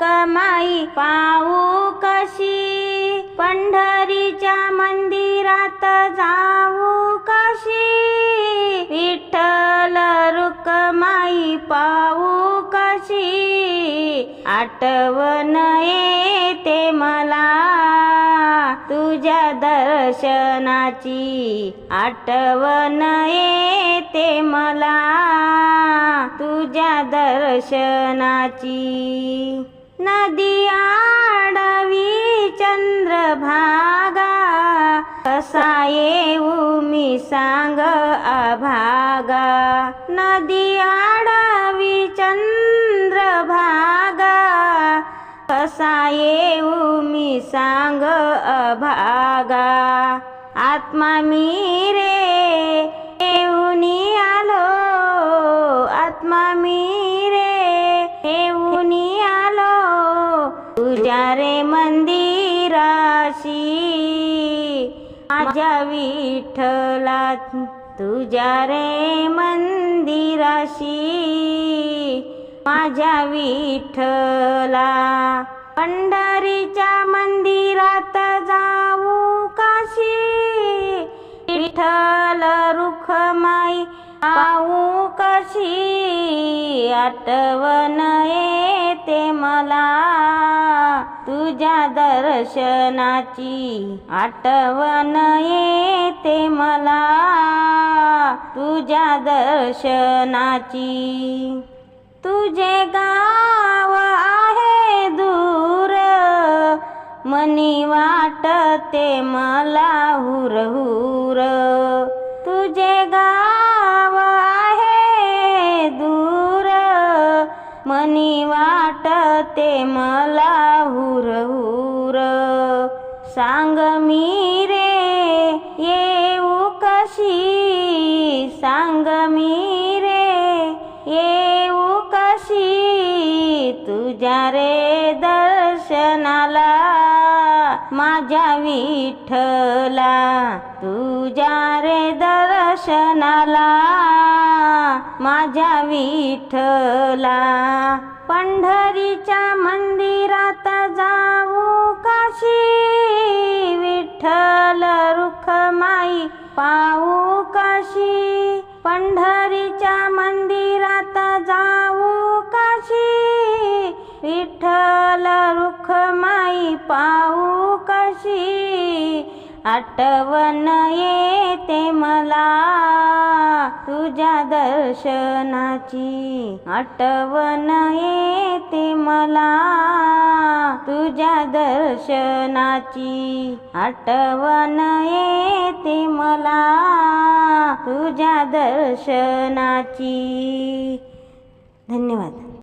कमाई पाऊ कशी? पंढरीच्या मंदिरात जाऊ कशी? विठ्ठल रुकमाई पाऊ कशी? आठवण येते मला तुझ्या दर्शनाची. आठवण येते मला तुझ्या दर्शनाची. नदी आडवी चंद्रभागा कसा येऊ मी सांग अभागा. नदी आडवी चंद्रभागा कसा येऊ मी सांग अभागा. आत्मा मी रे येऊनी आलो. आत्मा मी रे मंदिराशी. माझ्या विठ्ठला तुझ्या रे मंदिराशी. माझ्या विठ्ठला पंढरीच्या मंदिरात जाऊ काशी. विठ्ठल रुखमाई पाहू कशी. आठवण येते मला. तुझ्या दर्शनाची आठवण येते मला. तुझ्या दर्शनाची तुझे गाव आहे दूर. मनी वाटते मला हुर मनी वाटते मला हुर हुर. सांग मी रे येऊ कशी? सांग मी रे येऊ कशी? तुझ्या रे दर्शनाला माझ्या विठ्ठला. तुझ्या रे दर्शनाला माझ्या विठला पंढरीच्या मंदिरात जाऊ काशी? विठ्ठल रुखमाई पाऊ काशी? पंढरीच्या मंदिरात जाऊ आठवण येते मला तुझ्या दर्शनाची. आठवण येते मला तुझ्या दर्शनाची. आठवण येते मला तुझ्या दर्शनाची. धन्यवाद.